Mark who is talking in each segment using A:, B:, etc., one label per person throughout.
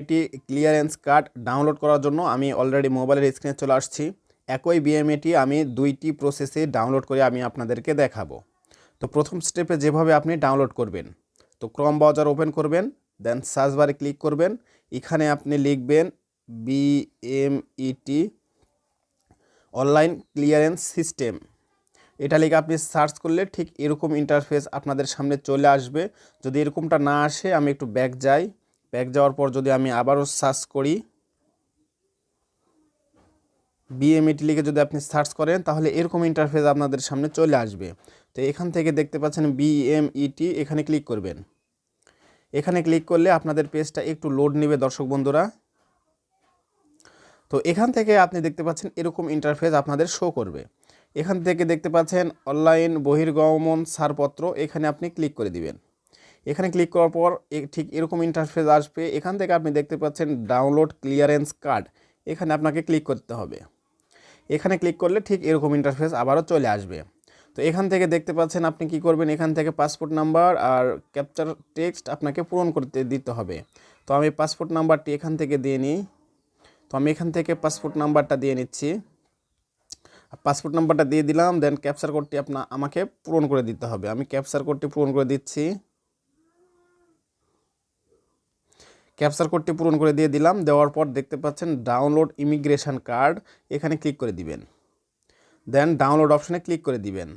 A: এটি clearance card download করার জন্য আমি অলরেডি মোবাইলের স্ক্রিনে চলে আসছি। একই বিএমএটি আমি দুইটি প্রসেসে ডাউনলোড করে আমি আপনাদেরকে দেখাবো। তো প্রথম স্টেপে যেভাবে আপনি ডাউনলোড করবেন, তো ক্রম ব্রাউজার ওপেন করবেন দেন সার্চ বারে ক্লিক করবেন। এখানে আপনি লিখবেন বিএমইটি অনলাইন ক্লিয়ারেন্স সিস্টেম এটা লিখে আপনি সার্চ করলে ঠিক এরকম ইন্টারফেস আপনাদের সামনে চলে আসবে। যদি এরকমটা না আসে, আমি একটু ব্যাক যাই। ব্যাক যাওয়ার পর যদি আমি আবারও সার্চ করি বিএমইটি লিখে যদি আপনি সার্চ করেন, তাহলে এরকম ইন্টারফেস আপনাদের সামনে চলে আসবে। তো এখান থেকে দেখতে পাচ্ছেন বিএমইটি এখানে ক্লিক করবেন। এখানে ক্লিক করলে আপনাদের পেজটা একটু লোড নেবে দর্শক বন্ধুরা। তো এখান থেকে আপনি দেখতে পাচ্ছেন এরকম ইন্টারফেস আপনাদের শো করবে। এখান থেকে দেখতে পাচ্ছেন অনলাইন বহির্গমন ছাড়পত্র, এখানে আপনি ক্লিক করে দিবেন। এখানে ক্লিক করার পর ঠিক এরকম ইন্টারফেস আসবে। এখান থেকে আপনি দেখতে পাচ্ছেন ডাউনলোড ক্লিয়ারেন্স কার্ড এখানে আপনাকে ক্লিক করতে হবে। এখানে ক্লিক করলে ঠিক এরকম ইন্টারফেস আবারও চলে আসবে। তো এখান থেকে দেখতে পাচ্ছেন আপনি কি করবেন? এখান থেকে পাসপোর্ট নাম্বার আর ক্যাপচার টেক্সট আপনাকে পূরণ করতে দিতে হবে। তো আমি পাসপোর্ট নাম্বারটি এখান থেকে দিয়ে নিই। তো আমি এখান থেকে পাসপোর্ট নাম্বারটা দিয়ে নিচ্ছি। পাসপোর্ট নাম্বারটা দিয়ে দিলাম দেন ক্যাপচার কোডটি আপনা, আমাকে পূরণ করে দিতে হবে। আমি ক্যাপচার কোডটি পূরণ করে দিচ্ছি। ক্যাপচার কোডটি পূরণ করে দিয়ে দিলাম। দেওয়ার পর দেখতে পাচ্ছেন ডাউনলোড ইমিগ্রেশন কার্ড। এখানে ক্লিক করে দিবেন। দেন ডাউনলোড অপশানে ক্লিক করে দিবেন।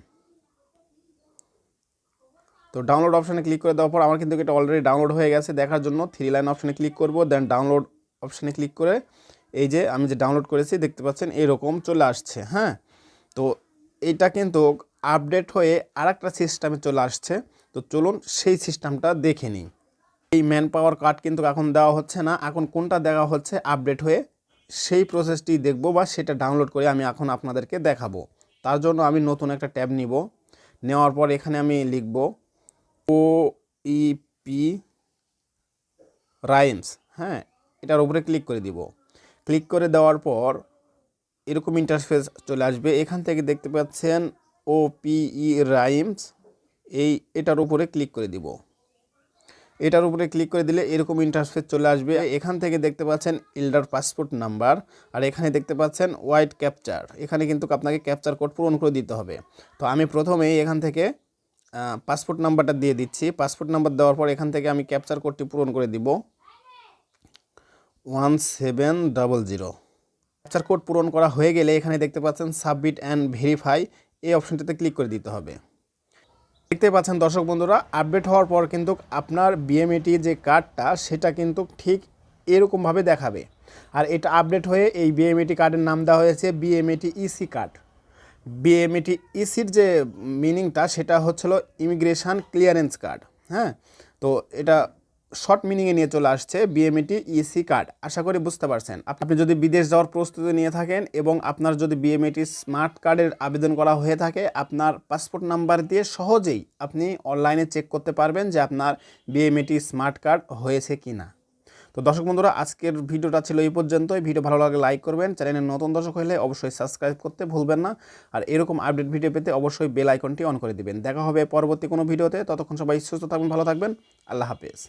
A: তো ডাউনলোড অপশানে ক্লিক করে দেওয়ার পর আমার কিন্তু এটা অলরেডি ডাউনলোড হয়ে গেছে। দেখার জন্য থ্রি লাইন অপশানে ক্লিক করব। দেন ডাউনলোড অপশানে ক্লিক করে এই যে আমি যে ডাউনলোড করেছি, দেখতে পাচ্ছেন এরকম চলে আসছে হ্যাঁ? তো এটা কিন্তু আপডেট হয়ে আরেকটা সিস্টেমে চলে আসছে। তো চলুন সেই সিস্টেমটা দেখে নিই। এই ম্যান পাওয়ার কার্ড কিন্তু এখন দেওয়া হচ্ছে না। এখন কোনটা দেওয়া হচ্ছে আপডেট হয়ে সেই প্রসেসটি দেখব বা সেটা ডাউনলোড করে আমি এখন আপনাদেরকে দেখাবো। তার জন্য আমি নতুন একটা ট্যাব নিব। নেওয়ার পর এখানে আমি লিখব ও ইপি রাইমস হ্যাঁ? এটার উপরে ক্লিক করে দিব। ক্লিক করে দেওয়ার পর এরকম ইন্টারফেস চলে আসবে। এখান থেকে দেখতে পাচ্ছেন ও পিই রাইমস এই এটার উপরে ক্লিক করে দিব। এটার উপরে ক্লিক করে দিলে এরকম ইন্টারফেস চলে আসবে। এখান থেকে দেখতে পাচ্ছেন ইল্ডার পাসপোর্ট নাম্বার আর এখানে দেখতে পাচ্ছেন হোয়াইট ক্যাপচার এখানে কিন্তু আপনাকে ক্যাপচার কোড পূরণ করে দিতে হবে। তো আমি প্রথমেই এখান থেকে পাসপোর্ট নাম্বারটা দিয়ে দিচ্ছি। পাসপোর্ট নাম্বার দেওয়ার পর এখান থেকে আমি ক্যাপচার কোডটি পূরণ করে দিব। One seven double zero. Captcha code পূরণ করা হয়ে গেলে এখানে দেখতে পাচ্ছেন সাবমিট অ্যান্ড ভেরিফাই এই অপশনটিতে ক্লিক করে দিতে হবে। দেখতে পাচ্ছেন দর্শক বন্ধুরা আপডেট হওয়ার পর কিন্তু আপনার বিএমএটি যে কার্ডটা সেটা কিন্তু ঠিক এরকমভাবে দেখাবে। আর এটা আপডেট হয়ে এই বিএমএটি কার্ডের নাম দেওয়া হয়েছে বিএমএটি ইসি কার্ড বিএমএটি ইসির যে মিনিংটা সেটা হচ্ছিল ইমিগ্রেশান ক্লিয়ারেন্স কার্ড হ্যাঁ? তো এটা শর্ট মিনিংয়ে নিয়ে চলে আসছে বিএমএটি ইসি কার্ড আশা করি বুঝতে পারছেন। আপনি যদি বিদেশ যাওয়ার প্রস্তুতি নিয়ে থাকেন এবং আপনার যদি বিএমএটি স্মার্ট কার্ডের আবেদন করা হয়ে থাকে, আপনার পাসপোর্ট নাম্বার দিয়ে সহজেই আপনি অনলাইনে চেক করতে পারবেন যে আপনার বিএমএটি স্মার্ট কার্ড হয়েছে কি না তো দর্শক বন্ধুরা, আজকের ভিডিওটা ছিল এই পর্যন্তই। ভিডিও ভালো লাগলে লাইক করবেন। চ্যানেলের নতুন দর্শক হলে অবশ্যই সাবস্ক্রাইব করতে ভুলবেন না। আর এরকম আপডেট ভিডিও পেতে অবশ্যই বেল আইকনটি অন করে দিবেন। দেখা হবে পরবর্তী কোনো ভিডিওতে। ততক্ষণ সবাই সুস্থ থাকবেন ভালো থাকবেন। আল্লাহ হাফেজ।